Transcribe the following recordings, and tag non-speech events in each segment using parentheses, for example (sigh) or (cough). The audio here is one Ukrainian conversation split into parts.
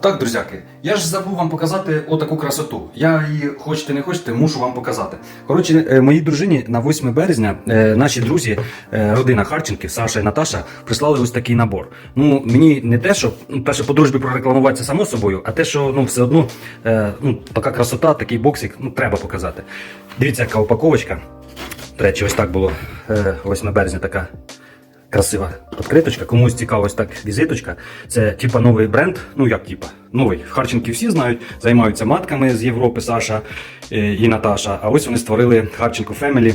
Так, друзяки, я ж забув вам показати отаку красоту. Я її, хочете не хочете, мушу вам показати. Коротше, е, моїй дружині на 8 березня е, наші друзі, е, родина Харченків, Саша і Наташа, прислали ось такий набор. Ну, мені не те, що ну, перше по дружбі прорекламувати це само собою, а те, що ну, все одно ну, така красота, такий боксик, ну, треба показати. Дивіться, яка упаковочка. До речі, ось так було е, 8 березня така красива відкриточка. Комусь цікава ось так візиточка. Це типа новий бренд. Ну як типа? Новий. Харченки всі знають, займаються матками з Європи, Саша е, і Наташа. А ось вони створили Харченко Family.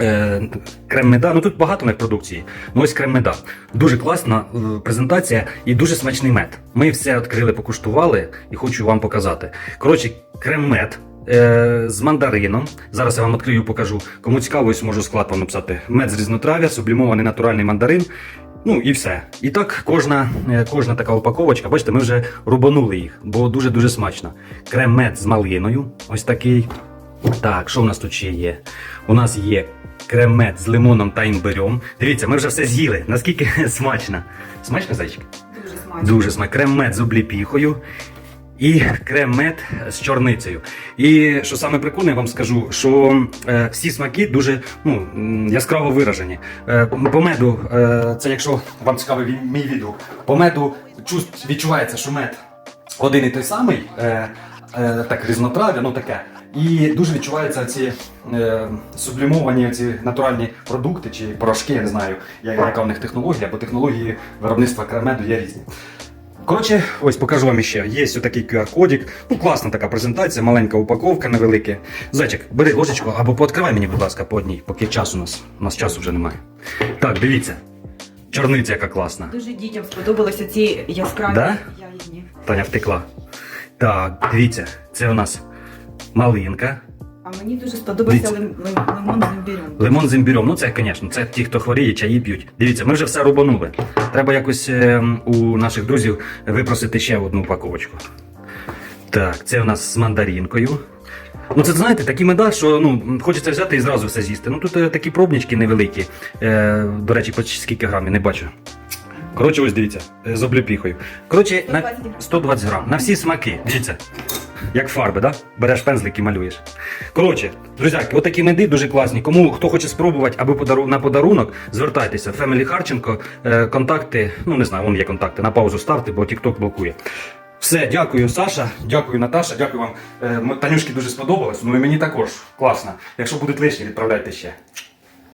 Е, Крем-меда, ну тут багато них продукції. Ну ось крем-меда. Дуже класна е, презентація і дуже смачний мед. Ми все відкрили, покуштували і хочу вам показати. Коротше, крем-мед е, з мандарином. Зараз я вам відкрию покажу. Кому цікаво, ось можу склад вам написати. Мед з різнотрав'я, сублімований натуральний мандарин. Ну і все. І так кожна, е, кожна така упаковочка, бачите, ми вже рубанули їх, бо дуже-дуже смачно. Крем-мед з малиною, ось такий. Так, що в нас тут ще є? У нас є крем-мед з лимоном та імбирем. Дивіться, ми вже все з'їли. Наскільки (laughs) смачно. Смачно, зайчик? Дуже смачно. Дуже смачно. Крем-мед з обліпіхою і крем-мед з чорницею. І що саме прикольне, я вам скажу, що е, всі смаки дуже ну, яскраво виражені. Е, по меду, е, це якщо вам цікавий мій відгук, по меду відчувається, що мед один і той самий, е, е, так різнотрав'я, ну таке. І дуже відчуваються ці е, сублімовані ці натуральні продукти чи порошки, я не знаю, яка в них технологія, бо технології виробництва кремеду є різні. Коротше, ось покажу вам ще. Є ось такий QR-кодик. Ну, класна така презентація, маленька упаковка невелика. Зайчик, бери ложечку або пооткривай мені, будь ласка, по одній, поки час у нас. У нас часу вже немає. Так, дивіться. Чорниця яка класна. Дуже дітям сподобалися ці яскраві Да? ягідні. Таня втекла. Так, дивіться, це у нас малинка. А мені дуже сподобався лим, лим, лимон з імбирем. Лимон з імбірем. Ну це, звісно, це ті, хто хворіє, чаї п'ють. Дивіться, ми вже все рубанули. Треба якось е, у наших друзів випросити ще одну упаковочку. Так, це у нас з мандарінкою. Ну, це знаєте, такі меда, що ну, хочеться взяти і зразу все з'їсти. Ну тут е, такі пробнички невеликі. Е, до речі, по скільки грамів, не бачу. Коротше, ось дивіться, е, з обліпіхою. Коротше, на 120 грам. 120 грам. На всі смаки. Дивіться. Як фарби, да? Береш пензлик і малюєш. Коротше, друзяки, отакі меди дуже класні. Кому хто хоче спробувати або подару, на подарунок, звертайтеся. Family Харченко, е, контакти, ну не знаю, вон є контакти. На паузу ставте, бо TikTok блокує. Все, дякую, Саша, дякую, Наташа, дякую вам. Е, Танюшки дуже сподобалось. Ну і мені також класно. Якщо будуть лишні, відправляйте ще.